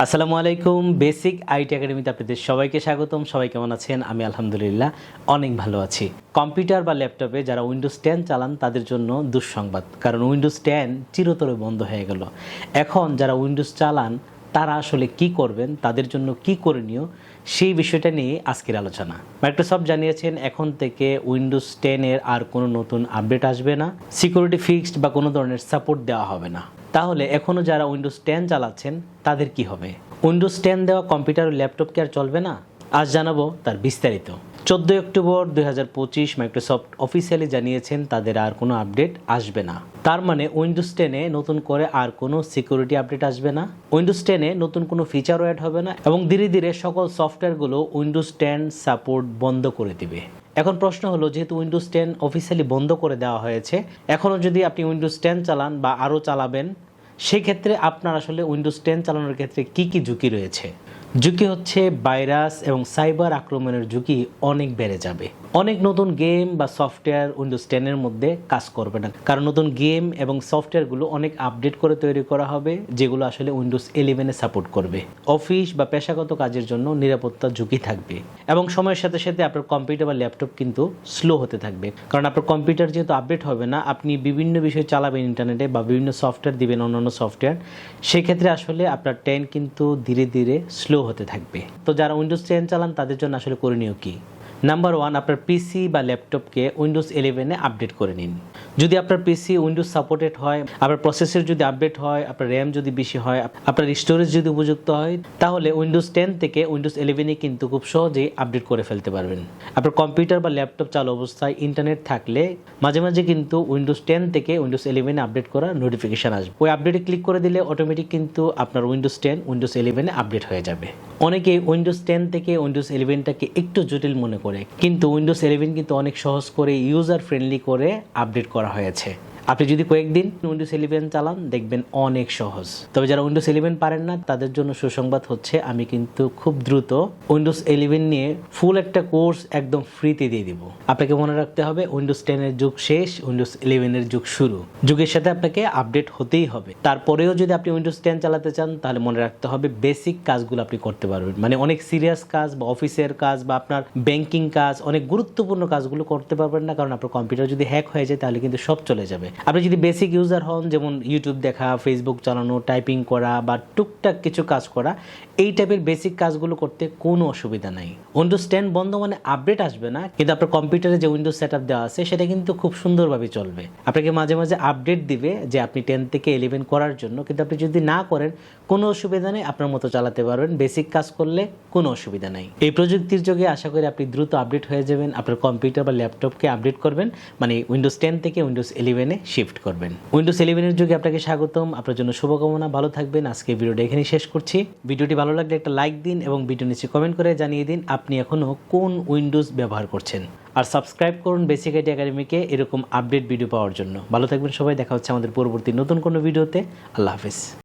আসসালামু আলাইকুম, basic IT একাডেমিতে আপনাদের সবাইকে স্বাগতম। সবাই কেমন আছেন? আমি আলহামদুলিল্লাহ অনেক ভালো আছি। কম্পিউটার বা ল্যাপটপে যারা উইন্ডোজ টেন চালান, তাদের জন্য দুঃসংবাদ। কারণ উইন্ডোজ টেন চিরতরে বন্ধ হয়ে গেল। এখন যারা উইন্ডোজ চালান, তারা আসলে কি করবেন, তাদের জন্য কি করণীয়, সেই বিষয়টা নিয়ে আজকের আলোচনা। মাইক্রোসফট জানিয়েছেন, এখন থেকে উইন্ডোজ টেনের আর কোনো নতুন আপডেট আসবে না। সিকিউরিটি ফিক্সড বা কোনো ধরনের সাপোর্ট দেওয়া হবে না। তাহলে এখনও যারা উইন্ডোজ টেন চালাচ্ছেন, তাদের কি হবে? উইন্ডোজ টেন দেওয়া কম্পিউটার ও ল্যাপটপ কি আর চলবে না? আজ জানাব তার বিস্তারিত। চোদ্দোই অক্টোবর দুই হাজার পঁচিশ মাইক্রোসফট অফিসিয়ালি জানিয়েছেন তাদের আর কোনো আপডেট আসবে না। তার মানে উইন্ডোজ টেনে নতুন করে আর কোনো সিকিউরিটি আপডেট আসবে না। উইন্ডোজ টেনে নতুন কোনো ফিচারও অ্যাড হবে না এবং ধীরে ধীরে সকল সফটওয়্যারগুলো উইন্ডোজ টেন সাপোর্ট বন্ধ করে দিবে। এখন প্রশ্ন হলো, যেহেতু উইন্ডোজ টেন অফিসিয়ালি বন্ধ করে দেওয়া হয়েছে এখনও যদি আপনি উইন্ডোজ টেন চালান বা আরও চালাবেন, সেক্ষেত্রে আপনার আসলে উইন্ডোজ টেন চালানোর ক্ষেত্রে কি কি ঝুঁকি রয়েছে? ঝুঁকি হচ্ছে ভাইরাস এবং সাইবার আক্রমণের ঝুঁকি অনেক বেড়ে যাবে। অনেক নতুন গেম বা সফটওয়্যার উইন্ডোজ টেনের মধ্যে কাজ করবে না। কারণ নতুন গেম এবং সফটওয়্যারগুলো অনেক আপডেট করে তৈরি করা হবে, যেগুলো আসলে উইন্ডোজ ইলেভেনে সাপোর্ট করবে। অফিস বা পেশাগত কাজের জন্য নিরাপত্তা ঝুঁকি থাকবে এবং সময়ের সাথে সাথে আপনার কম্পিউটার বা ল্যাপটপ কিন্তু স্লো হতে থাকবে। কারণ আপনার কম্পিউটার যেহেতু আপডেট হবে না, আপনি বিভিন্ন বিষয় চালাবেন ইন্টারনেটে বা বিভিন্ন সফটওয়্যার দিবেন অন্যান্য সফটওয়্যার সেক্ষেত্রে আসলে আপনার টেন কিন্তু ধীরে ধীরে স্লো হতে থাকবে। তো যারা উইন্ডোজ টেন চালান, তাদের জন্য আসলে করণীয় কী? নাম্বার ওয়ান আপনার পিসি বা ল্যাপটপকে উইন্ডোজ ইলেভেনে আপডেট করে নিন। যদি আপনার পিসি উইন্ডোজ সাপোর্টেড হয়, আপনার প্রসেসর যদি আপডেট হয়, আপনার র্যাম যদি বেশি হয়, আপনার স্টোরেজ যদি উপযুক্ত হয়, তাহলে উইন্ডোজ টেন থেকে উইন্ডোজ ইলেভেনে কিন্তু খুব সহজেই আপডেট করে ফেলতে পারবেন। আপনার কম্পিউটার বা ল্যাপটপ চালু অবস্থায় ইন্টারনেট থাকলে মাঝে মাঝে কিন্তু উইন্ডোজ টেন থেকে উইন্ডোজ ইলেভেনে আপডেট করার নোটিফিকেশান আসবে। ওই আপডেটে ক্লিক করে দিলে অটোমেটিক কিন্তু আপনার উইন্ডোজ টেন উইন্ডোজ ইলেভেনে আপডেট হয়ে যাবে। অনেকে উইন্ডোজ টেন থেকে উইন্ডোজ ইলেভেনটাকে একটু জটিল মনে করে, কিন্তু উইন্ডোজ ইলেভেন কিন্তু অনেক সহজ করে ইউজার ফ্রেন্ডলি করে আপডেট করা হয়েছে। আপনি যদি কয়েকদিন উইন্ডোজ ইলেভেন চালান, দেখবেন অনেক সহজ। তবে যারা উইন্ডোজ ইলেভেন পারেন না, তাদের জন্য সুসংবাদ হচ্ছে, আমি কিন্তু খুব দ্রুত উইন্ডোজ ইলেভেন নিয়ে ফুল একটা কোর্স একদম ফ্রিতে দিয়ে দিব। আপনাকে মনে রাখতে হবে, উইন্ডোজ টেনের যুগ শেষ, উইন্ডোজ ইলেভেনের যুগ শুরু। যুগের সাথে আপনাকে আপডেট হতেই হবে। তারপরেও যদি আপনি উইন্ডোজ টেন চালাতে চান, তাহলে মনে রাখতে হবে, বেসিক কাজগুলো আপনি করতে পারবেন। মানে অনেক সিরিয়াস কাজ বা অফিসের কাজ বা আপনার ব্যাংকিং কাজ, অনেক গুরুত্বপূর্ণ কাজগুলো করতে পারবেন না, কারণ আপনার কম্পিউটার যদি হ্যাক হয়ে যায়, তাহলে কিন্তু সব চলে যাবে। আপনি যদি বেসিক ইউজার হন, যেমন ইউটিউব দেখা ফেসবুক চালানো টাইপিং করা বা টুকটাক কিছু কাজ করা, এই টাইপের বেসিক কাজগুলো করতে কোনো অসুবিধা নাই। উইন্ডোজ টেন বন্ধ মানে আপডেট আসবে না, কিন্তু আপনার কম্পিউটারে যে উইন্ডোজ সেট আপ দেওয়া আছে, সেটা কিন্তু খুব সুন্দরভাবে চলবে। আপনাকে মাঝে মাঝে আপডেট দিবে যে আপনি টেন থেকে ইলেভেন করার জন্য, কিন্তু আপনি যদি না করেন, কোনো অসুবিধা নেই, আপনার মতো চালাতে পারবেন। বেসিক কাজ করলে কোনো অসুবিধা নাই। এই প্রযুক্তির যোগে আশা করি আপনি দ্রুত আপডেট হয়ে যাবেন। আপনার কম্পিউটার বা ল্যাপটপকে আপডেট করবেন। মানে উইন্ডোজ টেন থেকে উইন্ডোজ ইলেভেনে শিফট করবেন। উইন্ডোজ ইলেভেনের যুগে আপনাকে স্বাগতম। আপনার জন্য শুভকামনা। ভালো থাকবেন। আজকে ভিডিওটা এখানেই শেষ করছি। ভিডিওটি ভালো লাগলে একটা লাইক দিন এবং ভিডিও নিচে কমেন্ট করে জানিয়ে দিন আপনি এখনও কোন উইন্ডোজ ব্যবহার করছেন। আর সাবস্ক্রাইব করুন বেসিক আইটি একাডেমিকে এরকম আপডেট ভিডিও পাওয়ার জন্য। ভালো থাকবেন সবাই। দেখা হচ্ছে আমাদের পরবর্তী নতুন কোনো ভিডিওতে। আল্লাহ হাফিজ।